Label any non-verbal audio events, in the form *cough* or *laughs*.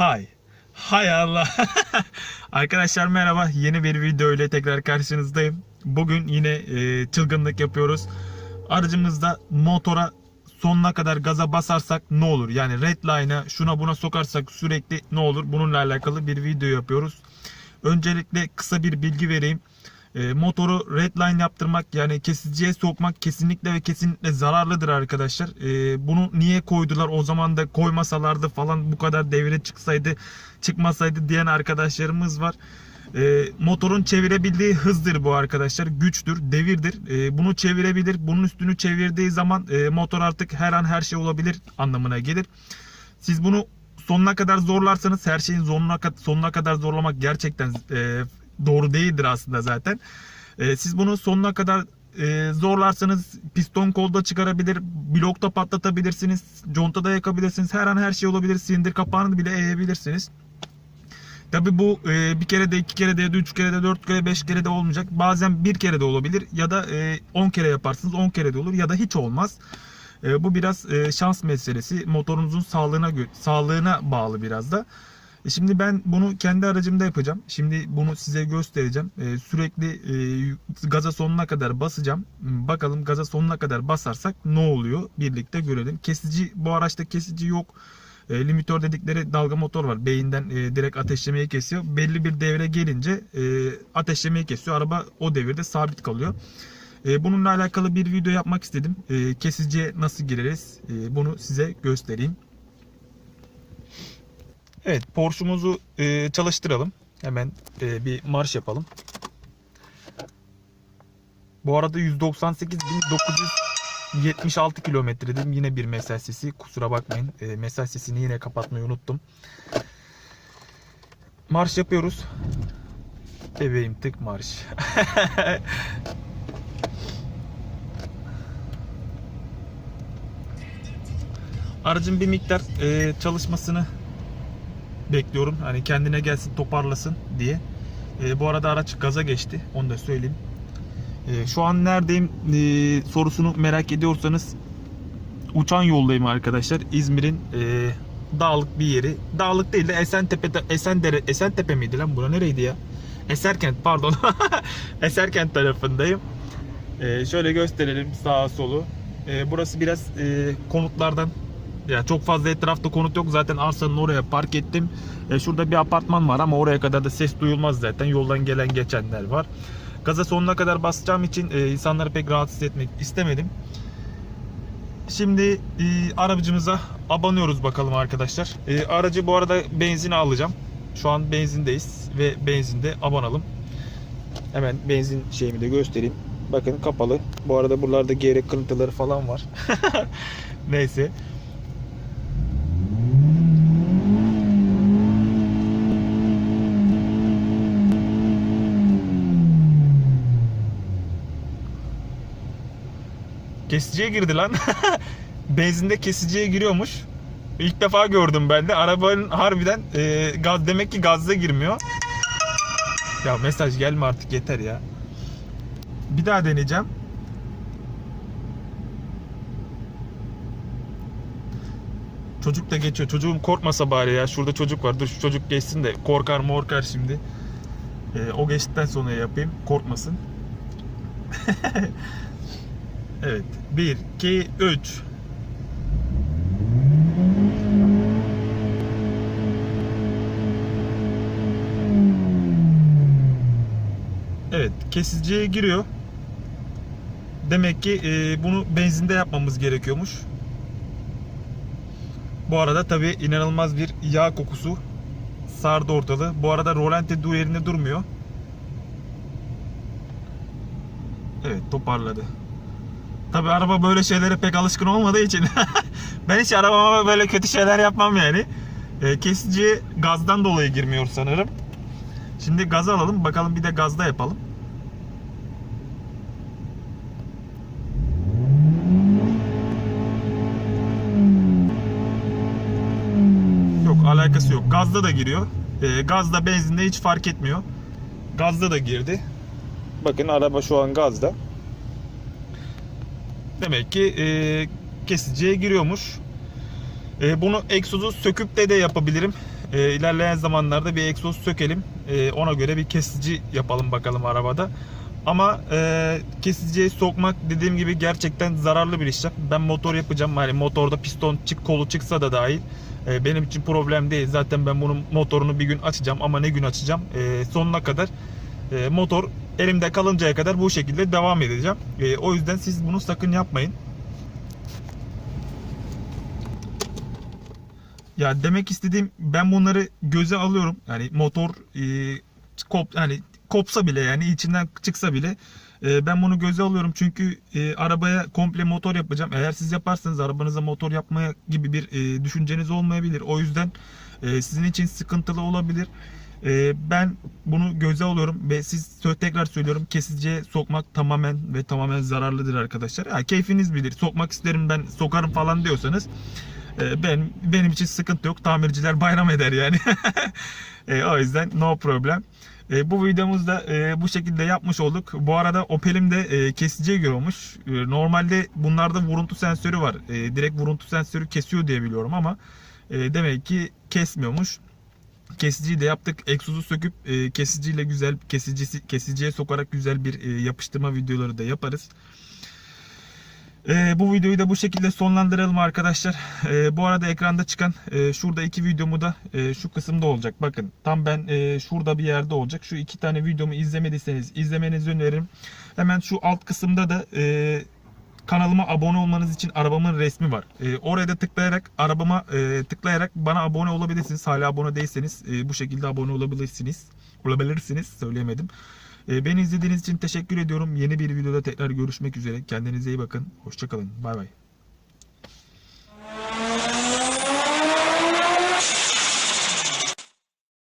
Hay. Hay Allah. *laughs* Arkadaşlar merhaba. Yeni bir video ile tekrar karşınızdayım. Bugün yine e, çılgınlık yapıyoruz. Aracımızda motora sonuna kadar gaza basarsak ne olur? Yani redline'a şuna buna sokarsak sürekli ne olur? Bununla alakalı bir video yapıyoruz. Öncelikle kısa bir bilgi vereyim. E, motoru redline yaptırmak yani kesiciye sokmak kesinlikle ve kesinlikle zararlıdır arkadaşlar. E, bunu niye koydular o zaman da koymasalardı falan bu kadar devre çıksaydı çıkmasaydı diyen arkadaşlarımız var. E, motorun çevirebildiği hızdır bu arkadaşlar. Güçtür, devirdir. Bunu çevirebilir. Bunun üstünü çevirdiği zaman motor artık her an her şey olabilir anlamına gelir. Siz bunu sonuna kadar zorlarsanız her şeyin sonuna, kadar zorlamak gerçekten doğru değildir aslında zaten. E, siz bunu sonuna kadar e, zorlarsanız piston kolda çıkarabilir, blokta patlatabilirsiniz, contada yakabilirsiniz. Her an her şey olabilir. Silindir kapağını bile eğebilirsiniz. Tabi bu e, bir kere de iki kere de ya da üç kere de dört kere beş kere de olmayacak. Bazen bir kere de olabilir ya da e, on kere yaparsınız on kere de olur ya da hiç olmaz. E, bu biraz e, şans meselesi. Motorunuzun sağlığına sağlığına bağlı biraz da. E, Şimdi ben bunu kendi aracımda yapacağım. Şimdi bunu size göstereceğim. E, sürekli e, gaza sonuna kadar basacağım. Bakalım gaza sonuna kadar basarsak ne oluyor? Birlikte görelim. Kesici bu araçta kesici yok. E, limitör dedikleri dalga motor var. Beyinden e, direkt ateşlemeyi kesiyor. Belli bir devre gelince e, ateşlemeyi kesiyor. Araba o devirde sabit kalıyor. E, bununla alakalı bir video yapmak istedim. E, kesiciye nasıl gireriz? E, bunu size göstereyim. Evet, Porsche'umuzu e, çalıştıralım. Hemen e, bir marş yapalım. Bu arada 198.976 kilometre dedim. Yine bir mesaj sesi. Kusura bakmayın. E, mesaj sesini yine kapatmayı unuttum. Marş yapıyoruz. Bebeğim tık marş. *laughs* Aracın bir miktar e, çalışmasını bekliyorum. Hani kendine gelsin toparlasın diye. E, bu arada araç gaza geçti. Onu da söyleyeyim. E, şu an neredeyim e, sorusunu merak ediyorsanız uçan yoldayım arkadaşlar. İzmir'in e, dağlık bir yeri. Dağlık değil de Esentepe Esendere Esentepe miydi lan bura nereydi ya? Eserkent pardon. *laughs* Eserkent tarafındayım. E, şöyle gösterelim sağa solu. E, burası biraz e, konutlardan ya çok fazla etrafta konut yok. Zaten arsanın oraya park ettim. E, şurada bir apartman var ama oraya kadar da ses duyulmaz zaten. Yoldan gelen geçenler var. Gaza sonuna kadar basacağım için e, insanları pek rahatsız etmek istemedim. Şimdi e, aracımıza abanıyoruz bakalım arkadaşlar. E, aracı bu arada benzine alacağım. Şu an benzindeyiz ve benzinde abanalım. Hemen benzin şeyimi de göstereyim. Bakın kapalı. Bu arada buralarda geyrek kırıntıları falan var. *laughs* Neyse. Kesiciye girdi lan. *laughs* Benzinde kesiciye giriyormuş. İlk defa gördüm ben de. Arabanın harbiden e, gaz demek ki gazda girmiyor. Ya mesaj gelme artık yeter ya. Bir daha deneyeceğim. Çocuk da geçiyor. Çocuğum korkmasa bari ya. Şurada çocuk var. Dur şu çocuk geçsin de korkar morkar şimdi. E, o geçtikten sonra yapayım. Korkmasın. *laughs* Evet. 1, 2, 3. Evet. Kesiciye giriyor. Demek ki e, bunu benzinde yapmamız gerekiyormuş. Bu arada tabi inanılmaz bir yağ kokusu sardı ortalığı. Bu arada rolanti du yerinde durmuyor. Evet toparladı. Tabi araba böyle şeylere pek alışkın olmadığı için *laughs* ben hiç arabama böyle kötü şeyler yapmam yani. E, kesici gazdan dolayı girmiyor sanırım. Şimdi gaz alalım bakalım bir de gazda yapalım. Yok alakası yok. Gazda da giriyor. E, gazda benzinde hiç fark etmiyor. Gazda da girdi. Bakın araba şu an gazda. Demek ki e, kesiciye giriyormuş. E, bunu egzozu söküp de de yapabilirim. E, ilerleyen zamanlarda bir egzoz sökelim. E, ona göre bir kesici yapalım bakalım arabada. Ama e, kesiciye sokmak dediğim gibi gerçekten zararlı bir işlem. Ben motor yapacağım. Hani motorda piston çık kolu çıksa da dahil. e, benim için problem değil. Zaten ben bunun motorunu bir gün açacağım ama ne gün açacağım? E, sonuna kadar e, motor elimde kalıncaya kadar bu şekilde devam edeceğim. E, o yüzden siz bunu sakın yapmayın. Ya demek istediğim ben bunları göze alıyorum. Yani motor e, kop hani kopsa bile yani içinden çıksa bile e, ben bunu göze alıyorum. Çünkü e, arabaya komple motor yapacağım. Eğer siz yaparsanız arabanıza motor yapmaya gibi bir e, düşünceniz olmayabilir. O yüzden e, sizin için sıkıntılı olabilir. E, ben bunu göze alıyorum ve siz tekrar söylüyorum kesiciye sokmak tamamen ve tamamen zararlıdır arkadaşlar. Ha, keyfiniz bilir. Sokmak isterim ben sokarım falan diyorsanız e, ben benim için sıkıntı yok. Tamirciler *laughs* bayram eder yani. *laughs* E, o yüzden no problem. E, bu videomuzda e, bu şekilde yapmış olduk. Bu arada Opel'im de e, kesiciye göre olmuş. E, normalde bunlarda vuruntu sensörü var. E, direkt vuruntu sensörü kesiyor diye biliyorum ama e, demek ki kesmiyormuş. Kesiciyi de yaptık. Egzozu söküp e, kesiciyle güzel kesicisi kesiciye sokarak güzel bir e, yapıştırma videoları da yaparız. E, bu videoyu da bu şekilde sonlandıralım arkadaşlar. E, bu arada ekranda çıkan e, şurada iki videomu da e, şu kısımda olacak. Bakın tam ben e, şurada bir yerde olacak. Şu iki tane videomu izlemediyseniz izlemenizi öneririm. Hemen şu alt kısımda da e, kanalıma abone olmanız için arabamın resmi var. E, oraya da tıklayarak arabama e, tıklayarak bana abone olabilirsiniz. Hala abone değilseniz e, bu şekilde abone olabilirsiniz. Olabilirsiniz söyleyemedim. E, beni izlediğiniz için teşekkür ediyorum. Yeni bir videoda tekrar görüşmek üzere. Kendinize iyi bakın. Hoşçakalın. Bay bay.